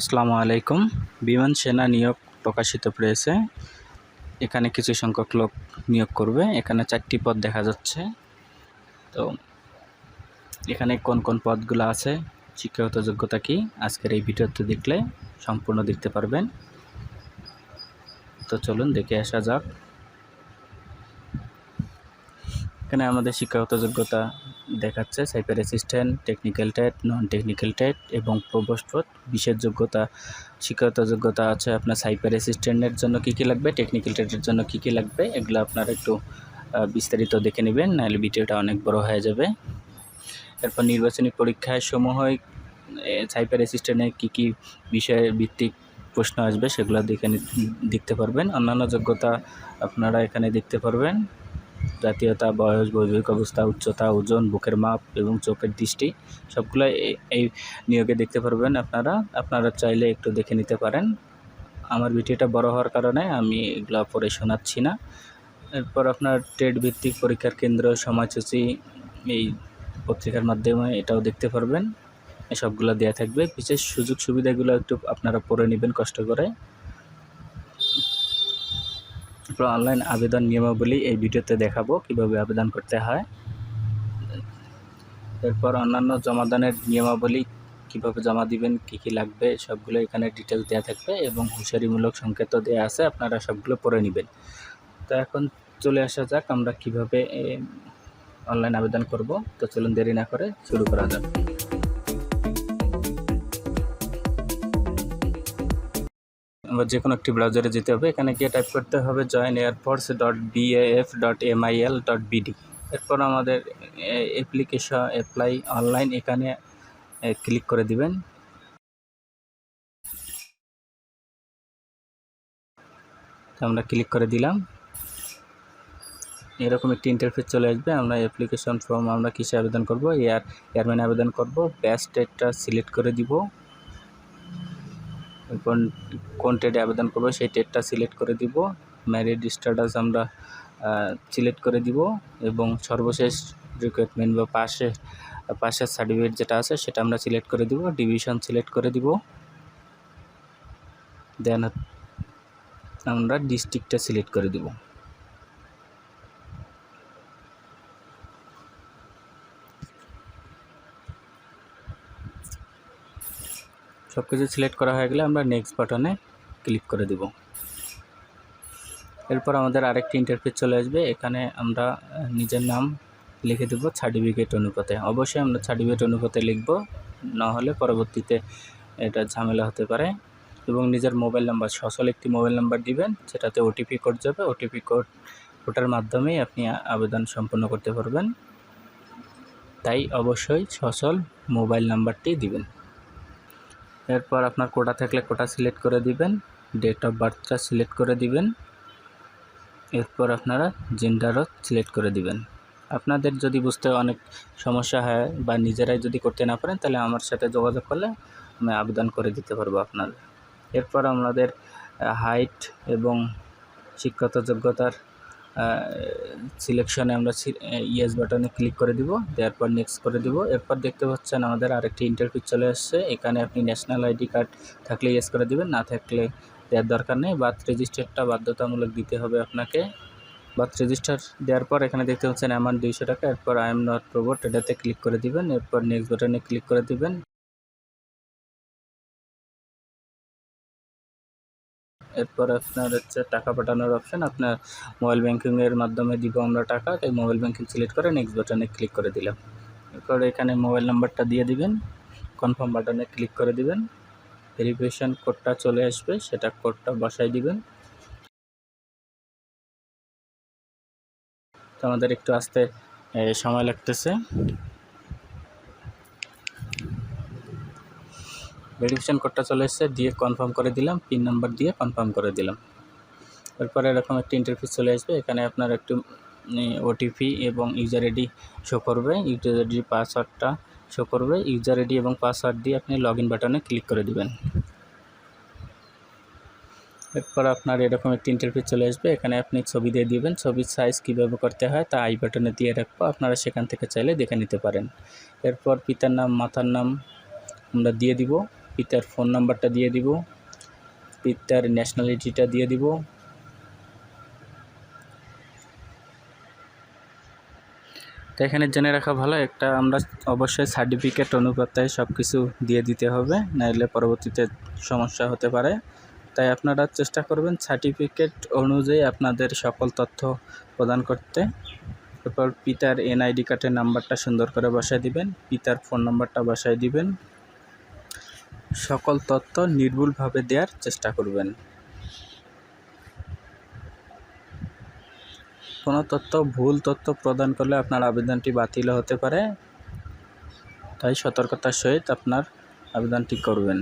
আসসালামু আলাইকুম। বিমান সেনা নিয়োগ প্রকাশিত পেয়েছে এখানে কিছু সংখ্যক লোক নিয়োগ করবে। এখানে চারটি পদ দেখা যাচ্ছে। তো এখানে কোন কোন পদগুলো আছে, শিক্ষাগত যোগ্যতা কি, আজকের এই ভিডিওতে দেখলে সম্পূর্ণ দেখতে পারবেন। তো চলুন দেখে আসা যাক। এখানে আমাদের শিক্ষাগত যোগ্যতা দেখাচ্ছে সাইপার assistant technical TET non technical TET এবং প্রবোস্ট বিশেষ যোগ্যতা, শিক্ষাগত যোগ্যতা আছে আপনার সাইপার অ্যাসিস্ট্যান্টের জন্য কী কী লাগবে টেকনিক্যাল টেটের জন্য কী কী লাগবে, এগুলো আপনারা একটু বিস্তারিত দেখে নেবেন, নাহলে ভিডিওটা অনেক বড় হয়ে যাবে। এরপর নির্বাচনী পরীক্ষায় সমূহ সাইপার অ্যাসিস্ট্যান্টে কী কী বিষয়ের ভিত্তিক প্রশ্ন আসবে সেগুলো দেখে দেখতে পারবেন। অন্যান্য যোগ্যতা আপনারা এখানে দেখতে পারবেন। জাতীয়তা, বয়স, বৈবাহিক অবস্থা, উচ্চতা, ওজন, বুকের মাপ এবং চোখের দৃষ্টি সবগুলো এই নিয়োগে দেখতে পারবেন আপনারা। আপনারা চাইলে একটু দেখে নিতে পারেন। আমার ভিডিওটা বড় হওয়ার কারণে আমি এগুলো পরে শোনাচ্ছি না। এরপর আপনার টেট ভিত্তিক পরীক্ষার কেন্দ্র, সময়সূচি, এই পত্রিকার মাধ্যমে এটাও দেখতে পারবেন। সবগুলো দেওয়া থাকবে। বিশেষ সুযোগ সুবিধাগুলো একটু আপনারা পড়ে নেবেন কষ্ট করে। অনলাইন আবেদন নিয়মাবলী এই ভিডিওতে দেখাবো কীভাবে আবেদন করতে হয়। এরপর অন্যান্য জমাদানের নিয়মাবলী কীভাবে জমা দিবেন, কি কি লাগবে, সবগুলো এখানে ডিটেলস দেওয়া থাকবে এবং হুঁশিয়ারিমূলক সংকেত দেওয়া আছে, আপনারা সবগুলো পড়ে নেবেন। তো এখন চলে আসা যাক আমরা কীভাবে অনলাইন আবেদন করব। তো চলুন দেরি না করে শুরু করা যাক। আবার যে কোনো একটি ব্রাউজারে যেতে হবে। এখানে গিয়ে টাইপ করতে হবে join air force dot BAF dot MIL dot BD এরপর আমাদের অ্যাপ্লিকেশন অ্যাপ্লাই অনলাইন এখানে ক্লিক করে দিবেন। আমরা ক্লিক করে দিলাম। এরকম একটি ইন্টারফেস চলে আসবে। আমরা অ্যাপ্লিকেশন ফর্ম আমরা কিসে আবেদন করব? এয়ার এয়ারম্যান আবেদন করব। ব্যাস ডেটটা সিলেক্ট করে দিব। কোন কোন ট্রেডে আবেদন করব সেই ট্রেডটা সিলেক্ট করে দিব। ম্যারিড স্ট্যাটাস আমরা সিলেক্ট করে দিব এবং সর্বশেষ রিক্রুটমেন্ট বা পাশে, পাশের সার্টিফিকেট যেটা আছে সেটা আমরা সিলেক্ট করে দিব ডিভিশন সিলেক্ট করে দিব। দেন আমরা ডিস্ট্রিক্টটা সিলেক্ট করে দিব। সব কিছু সিলেক্ট করা হয়ে গেলে আমরা নেক্সট বাটনে ক্লিক করে দিব। এরপর আমাদের আরেকটি ইন্টারফেস চলে আসবে। এখানে আমরা নিজের নাম লিখে দেব সার্টিফিকেট অনুপাতে। অবশ্যই আমরা সার্টিফিকেট অনুপাতে লিখব, না হলে পরবর্তীতে এটা ঝামেলা হতে পারে এবং নিজের মোবাইল নাম্বার সচল একটি মোবাইল নাম্বার দিবেন সেটাতে ওটিপি কোড যাবে। ওটিপি কোড ওটার মাধ্যমেই আপনি আবেদন সম্পন্ন করতে পারবেন। তাই অবশ্যই সচল মোবাইল নাম্বারটি দিবেন। এরপর আপনার কোটা থাকলে কোটা সিলেক্ট করে দিবেন ডেট অফ বার্থটা সিলেক্ট করে দিবেন, এরপর আপনারা জেন্ডারও সিলেক্ট করে দিবেন। আপনাদের যদি বুঝতে অনেক সমস্যা হয় বা নিজেরাই যদি করতে না পারেন, তাহলে আমার সাথে যোগাযোগ করলে আমি আবেদন করে দিতে পারব আপনার এরপর আমাদের হাইট এবং শিক্ষাগত যোগ্যতার সিলেকশনে আমরা ইয়েস বাটনে ক্লিক করে দিব, দেওয়ার পর নেক্সট করে দিব। এরপর দেখতে পাচ্ছেন আমাদের আরেকটি ইন্টারভিউ চলে আসছে এখানে আপনি ন্যাশনাল আইডি কার্ড থাকলে ইয়েস করে দিবেন, না থাকলে দেওয়ার দরকার নেই। বার্থ রেজিস্টারটা বাধ্যতামূলক দিতে হবে আপনাকে। বার্থ রেজিস্টার দেওয়ার পর এখানে দেখতে পাচ্ছেন অ্যামাউন্ট দুইশো টাকা। এরপর আই এম নট রোবট এটাতে ক্লিক করে দিবেন। এরপর নেক্সট বাটনে ক্লিক করে দিবেন। এরপর আপনার হচ্ছে টাকা পাঠানোর অপশান আপনার মোবাইল ব্যাঙ্কিংয়ের মাধ্যমে দিব আমরা টাকা, তাই মোবাইল ব্যাঙ্কিং সিলেক্ট করে নেক্সট বাটনে ক্লিক করে দিলাম। এরপর এখানে মোবাইল নাম্বারটা দিয়ে দিবেন কনফার্ম বাটনে ক্লিক করে দিবেন। ভেরিফিকেশান কোডটা চলে আসবে, সেটা কোডটা বসাই দিবেন। তো আমাদের একটু আসতে সময় লাগতেছে। ভেরিফিকেশান কোডটা চলে এসেছে, দিয়ে কনফার্ম করে দিলাম পিন নাম্বার দিয়ে কনফার্ম করে দিলাম। এরপরে এরকম একটা ইন্টারফেস চলে আসবে, এখানে আপনার একটু ওটিপি এবং ইউজার আইডি শো করবে ইউজার আইডি পাসওয়ার্ডটা শো করবে ইউজার আইডি এবং পাসওয়ার্ড দিয়ে আপনি লগ বাটনে ক্লিক করে দেবেন। এরপর আপনার এরকম একটি ইন্টারফেস চলে আসবে, এখানে আপনি ছবি দিয়ে দিবেন, ছবির সাইজ কীভাবে করতে হয়, তা আই বাটনে দিয়ে রাখব, আপনারা সেখান থেকে চাইলে দেখে নিতে পারেন। এরপর পিতার নাম, মাতার নাম আমরা দিয়ে দিব। পিতার ফোন নাম্বারটা দিয়ে দিব। পিতার ন্যাশনালিটিটা দিয়ে দিব। তো এখানে জেনে রাখা ভালো, একটা আমরা অবশ্যই সার্টিফিকেট অনুপাতে সব কিছু দিয়ে দিতে হবে নাহলে পরবর্তীতে সমস্যা হতে পারে। তাই আপনারা চেষ্টা করবেন সার্টিফিকেট অনুযায়ী আপনাদের সকল তথ্য প্রদান করতে। তারপর পিতার এনআইডি কার্ডের নাম্বারটা সুন্দর করে বসায় দিবেন, পিতার ফোন নাম্বারটা বসায় দিবেন। সকল তথ্য নির্ভুলভাবে দেওয়ার চেষ্টা করবেন। কোনো তথ্য ভুল তথ্য প্রদান করলে আপনার আবেদনটি বাতিল হতে পারে। তাই সতর্কতার সহিত আপনার আবেদনটি করবেন।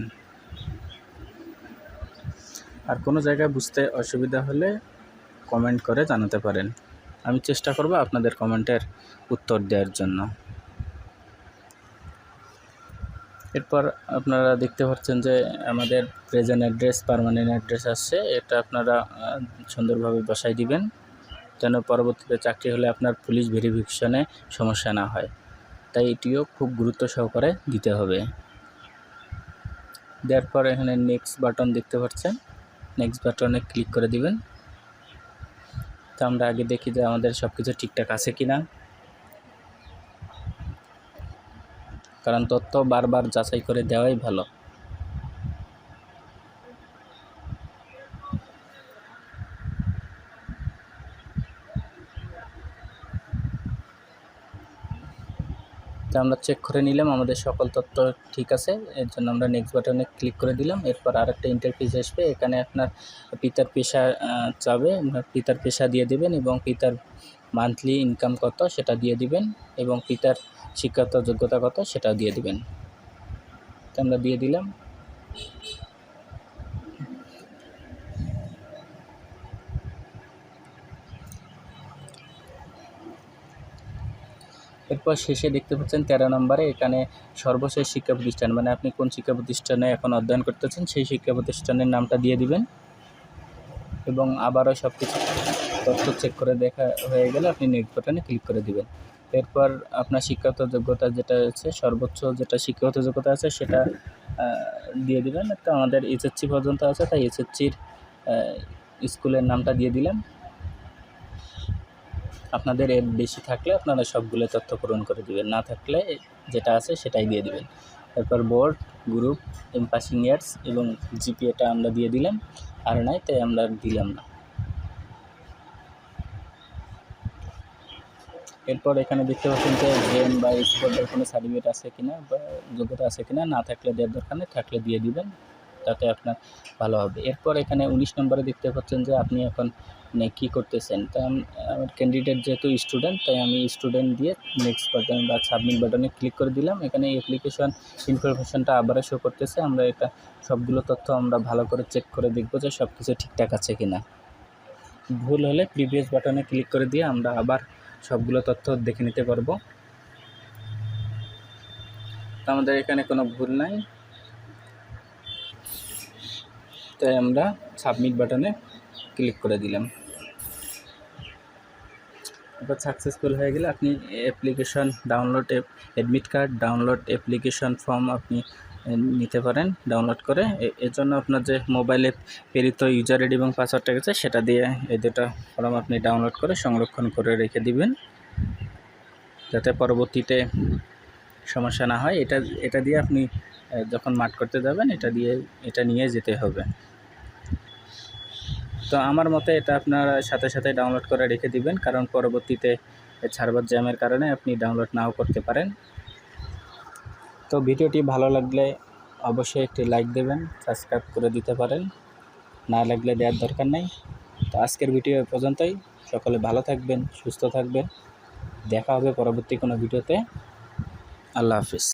আর কোনো জায়গায় বুঝতে অসুবিধা হলে কমেন্ট করে জানাতে পারেন। আমি চেষ্টা করব আপনাদের কমেন্টের উত্তর দেওয়ার জন্য। এরপর আপনারা দেখতে পাচ্ছেন যে আমাদের প্রেজেন্ট অ্যাড্রেস পারমানেন্ট অ্যাড্রেস আসছে। এটা আপনারা সুন্দরভাবে বসাই দিবেন, যেন পরবর্তীতে চাকরি হলে আপনার পুলিশ ভেরিফিকেশনে সমস্যা না হয়। তাই এটিও খুব গুরুত্ব সহকারে দিতে হবে। দেওয়ার পর এখানে নেক্সট বাটন দেখতে পাচ্ছেন। নেক্সট বাটনে ক্লিক করে দিবেন। তো আমরা আগে দেখি যে আমাদের সব কিছু ঠিকঠাক আছে কি না কারণ তথ্য বারবার যাচাই করে দেওয়াই ভালো। তো আমরা চেক করে নিলাম, আমাদের সকল তথ্য ঠিক আছে। এর জন্য আমরা নেক্সট বাটনে ক্লিক করে দিলাম, এরপর আরেকটা ইন্টারফেস আসবে। এখানে আপনার পিতার পেশা চাবে পিতার পেশা দিয়ে দিবেন এবং পিতার মান্থলি ইনকাম কত সেটা দিয়ে দিবেন এবং পিতার শিক্ষাগত যোগ্যতা কত সেটা দিয়ে দিবেন। তো আমরা দিয়ে দিলাম। এরপর শেষে দেখতে পাচ্ছেন তেরো নম্বরে এখানে সর্বশেষ শিক্ষা প্রতিষ্ঠান মানে আপনি কোন শিক্ষা প্রতিষ্ঠানে এখন অধ্যয়ন করতেছেন সেই শিক্ষা প্রতিষ্ঠানের নামটা দিয়ে দিবেন। এবং আবারও সব কিছু তথ্য চেক করে দেখা হয়ে গেলে আপনি নেক্সট বাটনে ক্লিক করে দিবেন। এরপর আপনার শিক্ষাগত যোগ্যতা যেটা আছে সর্বোচ্চ যেটা শিক্ষাগত যোগ্যতা আছে সেটা দিয়ে দিবেন তো আমাদের এইচএসসি পর্যন্ত আছে, তাই এইচএসসির স্কুলের নামটা দিয়ে দিলাম আপনাদের এর বেশি থাকলে আপনারা সবগুলো তথ্য পূরণ করে দিবেন। না থাকলে যেটা আছে সেটাই দিয়ে দিবেন। তারপর board, group, M passing years এবং জিপিএটা আমরা দিয়ে দিলাম। আর নাই, তাই আমরা দিলাম না। এরপর এখানে দেখতে পাচ্ছেন যে জেম বা স্পোর্টের কোনো সার্টিফিকেট আছে কিনা বা যোগ্যতা আছে কিনা, না থাকলে দেওয়ার দরকার নেই, থাকলে দিয়ে দিবেন, তাতে আপনার ভালো হবে। এরপর এখানে উনিশ নম্বরে দেখতে পাচ্ছেন যে আপনি এখন মানে কী করতেছেন? তাই আম- আমার ক্যান্ডিডেট যেহেতু স্টুডেন্ট তাই আমি স্টুডেন্ট দিয়ে নেক্সট বাটন বা সাবমিট বাটনে ক্লিক করে দিলাম। এখানে অ্যাপ্লিকেশন ইনফরমেশনটা আবারও শো করতেছে। আমরা এটা, সবগুলো তথ্য আমরা ভালো করে চেক করে দেখব যে সব কিছু ঠিকঠাক আছে কিনা। ভুল হলে প্রিভিয়াস বাটনে ক্লিক করে দিয়ে আমরা আবার সবগুলো তথ্য দেখে নিতে পারব। তো আমাদের এখানে কোনো ভুল নাই। তাই আমরা সাবমিট বাটনে ক্লিক করে দিলাম। এবার সাকসেসফুল হয়ে গেলে আপনি application download admit card download application form আপনি নিতে পারেন ডাউনলোড করে। এর জন্য আপনার যে মোবাইলে প্রেরিত ইউজার আইডি এবং পাসওয়ার্ডটা গেছে, সেটা দিয়ে এই দুটো ফর্ম আপনি ডাউনলোড করে সংরক্ষণ করে রেখে দিবেন। যাতে পরবর্তীতে সমস্যা না হয়। এটা এটা দিয়ে আপনি যখন মাঠ করতে যাবেন, এটা দিয়ে, এটা নিয়ে যেতে হবে। তো আমার মতে এটা আপনারা সাথে সাথে ডাউনলোড করে রেখে দিবেন, কারণ পরবর্তীতে সার্ভার জ্যামের কারণে আপনি ডাউনলোড নাও করতে পারেন। তো ভিডিওটি ভালো লাগলে অবশ্যই একটি লাইক দেবেন, সাবস্ক্রাইব করে দিতে পারেন। না লাগলে দেওয়ার দরকার নেই। তো আজকের ভিডিও পর্যন্তই। সকলে ভালো থাকবেন, সুস্থ থাকবেন। দেখা হবে পরবর্তী কোনো ভিডিওতে। আল্লাহ হাফিজ।